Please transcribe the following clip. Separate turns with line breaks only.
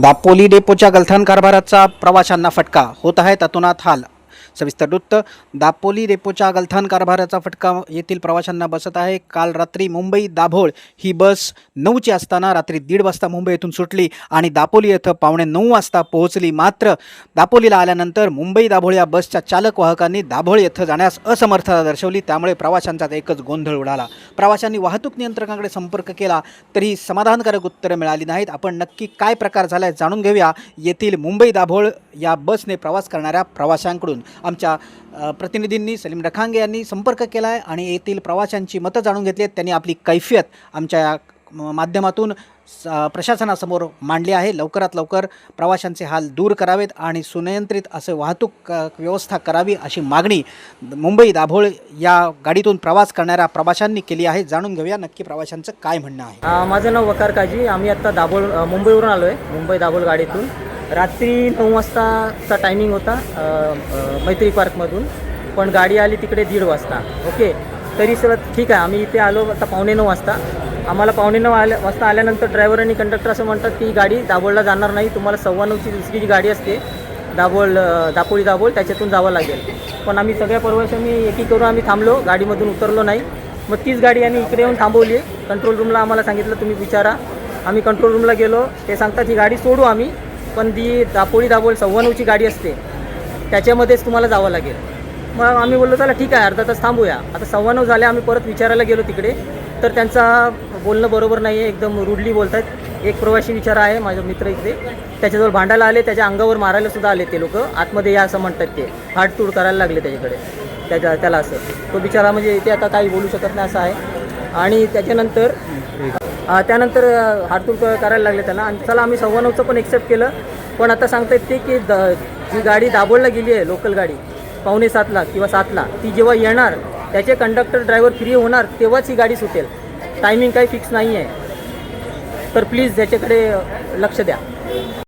दापोली डेपोच्या गलथान कारभाराचा प्रवाशांना फटका. होत आहे ततुनात हाल. सविस्तर वृत्त. दापोली डेपोच्या गलथान कारभाराचा फटका येथील प्रवाशांना बसत आहे. काल रात्री मुंबई दाभोळ ही बस नऊची असताना रात्री दीड वाजता मुंबई येथून सुटली आणि दापोली येथं पावणे नऊ वाजता पोहोचली. मात्र दापोलीला आल्यानंतर मुंबई दाभोळ या बसच्या चालक वाहकांनी दाभोळ येथं जाण्यास असमर्थता दर्शवली. त्यामुळे प्रवाशांचा एकच गोंधळ उडाला. प्रवाशांनी वाहतूक नियंत्रकांकडे संपर्क केला तरी समाधानकारक उत्तरं मिळाली नाहीत. आपण नक्की काय प्रकार झाला आहे जाणून घेऊया. येथील मुंबई दाभोळ या बसने प्रवास करणाऱ्या प्रवाशांकडून. आमच्या प्रतिनिधींनी सलीम डखांगे यांनी संपर्क केला आहे आणि येथील प्रवाशांची मतं जाणून घेतली आहेत. त्यांनी आपली कैफियत आमच्या या माध्यमातून स- प्रशासनासमोर मांडली आहे. लवकरात लवकर प्रवाशांचे हाल दूर करावेत आणि सुनियंत्रित असे वाहतूक व्यवस्था करावी अशी मागणी मुंबई दाभोळ या गाडीतून प्रवास करणाऱ्या प्रवाशांनी केली आहे. जाणून घेऊया नक्की प्रवाशांचं काय म्हणणं आहे.
माझं नाव वकार काजी. आम्ही आत्ता दाभोळ मुंबईवरून आलो आहे मुंबई दाभोळ गाडीतून. रात्री नऊ वाजताचा टायमिंग होता मैत्री पार्कमधून. पण गाडी आली तिकडे दीड वाजता. ओके? तरी सर ठीक आहे. आम्ही इथे आलो आता पावणे नऊ वाजता. आम्हाला पावणे नऊ आल्या वाजता आल्यानंतर ड्रायव्हर आणि कंडक्टर असं म्हणतात की गाडी दाभोळला जाणार नाही. तुम्हाला सव्वा नऊची दुसरी जी गाडी असते. दाभोळ दापोळी दाभोळ त्याच्यातून जावं लागेल. पण आम्ही सगळ्या प्रवाशांनी एकी करून आम्ही थांबलो. गाडीमधून उतरलो नाही. मग तीच गाडी आम्ही इकडे येऊन थांबवली आहे. कंट्रोल रूमला आम्हाला सांगितलं तुम्ही विचारा. आम्ही कंट्रोल रूमला गेलो. ते सांगतात ही गाडी सोडू आम्ही. पण ती दापोळी दापोळी सव्वा गाडी असते त्याच्यामध्येच तुम्हाला जावं लागेल. मग आम्ही बोललो चला ठीक आहे अर्धा तास थांबूया. आता सव्वा झाले आम्ही परत विचारायला गेलो तिकडे. तर त्यांचा बोलणं बरोबर नाही आहे एकदम रुडली बोलत आहेत एक प्रवासी विचारा आहे माझा मित्र इकडे. त्याच्याजवळ भांडायला आले त्याच्या अंगावर मारायला सुद्धा आले ते लोक. आतमध्ये या असं म्हणतात ते. हाडतूड करायला लागले त्याच्याकडे. त्याच्या त्याला असं. तो बिचारा म्हणजे इथे आता काही बोलू शकत नाही असं आहे. आणि त्याच्यानंतर त्यानंतर हाडतूर करायला लागले त्याला आणि चला आम्ही सव्वा नऊचं पण एक्सेप्ट केलं. पण आता सांगतायत ते की द जी गाडी दाबोळला गेली आहे लोकल गाडी पावणे सातला किंवा सातला ती जेव्हा येणार त्याचे कंडक्टर ड्रायव्हर फ्री होणार तेव्हाच ही गाडी सुटेल. टायमिंग काही फिक्स नाही आहे तर प्लीज याच्याकडे लक्ष द्या.